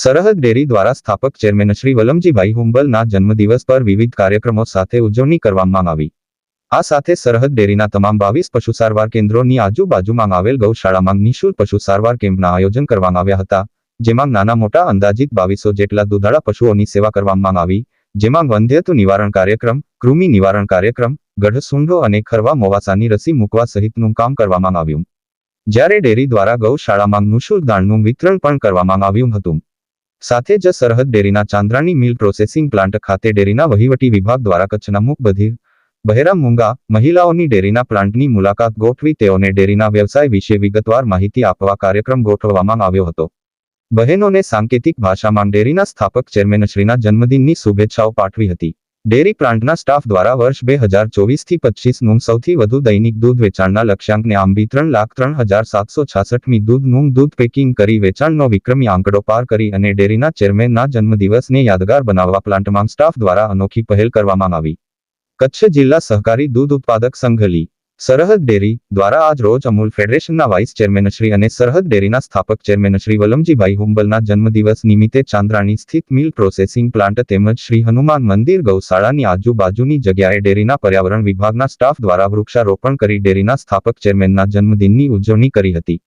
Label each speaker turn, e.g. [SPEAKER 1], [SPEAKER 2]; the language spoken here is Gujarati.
[SPEAKER 1] સરહદ ડેરી દ્વારા સ્થાપક ચેરમેન શ્રી વલમજીભાઈ હુંબલના જન્મદિવસ પર વિવિધ કાર્યક્રમો સાથે ઉજવણી કરવામાં આવી. આ સાથે સરહદ ડેરીના તમામ બાવીસ પશુ સારવાર કેન્દ્રોની આજુબાજુમાં આવેલ ગૌશાળામાં નિઃશુલ્ક પશુ સારવાર કેમ્પના આયોજન કરવામાં આવ્યા હતા, જેમાં નાના મોટા અંદાજિત બાવીસો જેટલા દુધાળા પશુઓની સેવા કરવામાં આવી, જેમાં વંધ્યત્વ નિવારણ કાર્યક્રમ, કૃમિ નિવારણ કાર્યક્રમ, ગઢસુંઢો અને ખરવા મોવાસાની રસી મૂકવા સહિતનું કામ કરવામાં આવ્યું. જ્યારે ડેરી દ્વારા ગૌશાળામાં નિઃશુલ્ક દાણનું વિતરણ પણ કરવામાં આવ્યું હતું. સાથે જ સરહદ ડેરીના ચાંદ્રાણી મિલ પ્રોસેસિંગ પ્લાન્ટ ખાતે ડેરીના વહીવટી વિભાગ દ્વારા કચ્છના મુખ બધીર બહેરા મુંગા મહિલાઓની ડેરીના પ્લાન્ટની મુલાકાત ગોઠવી તેઓને ડેરીના વ્યવસાય વિશે વિગતવાર માહિતી આપવા કાર્યક્રમ ગોઠવવામાં આવ્યો હતો. બહેનોને સાંકેતિક ભાષામાં ડેરીના સ્થાપક ચેરમેનશ્રીના જન્મદિનની શુભેચ્છાઓ પાઠવી હતી. ડેરી પ્લાન્ટના સ્ટાફ દ્વારા વર્ષ બે હજાર ચોવીસથી પચીસનું સૌથી વધુ દૈનિક દૂધ વેચાણના લક્ષ્યાંકને આંબી ત્રણ લાખ ત્રણ હજાર સાતસો છાસઠમી દૂધનું દૂધ પેકિંગ કરી વેચાણનો વિક્રમી આંકડો પાર કરી અને ડેરીના ચેરમેનના જન્મદિવસને યાદગાર બનાવવા પ્લાન્ટમાં સ્ટાફ દ્વારા અનોખી પહેલ કરવામાં આવી. કચ્છ જિલ્લા સહકારી દૂધ ઉત્પાદક સંઘલી સરહદ ડેરી દ્વારા આજ રોજ અમૂલ ફેડરેશનના વાઇસ ચેરમેનશ્રી અને સરહદ ડેરીના સ્થાપક ચેરમેનશ્રી વલમજીભાઈ હુંબલના જન્મદિવસ નિમિત્તે ચાંદ્રાણી સ્થિત મિલ પ્રોસેસિંગ પ્લાન્ટ તેમજ શ્રી હનુમાન મંદિર ગૌશાળાની આજુબાજુની જગ્યાએ ડેરીના પર્યાવરણ વિભાગના સ્ટાફ દ્વારા વૃક્ષારોપણ કરી ડેરીના સ્થાપક ચેરમેનના જન્મદિનની ઉજવણી કરી હતી.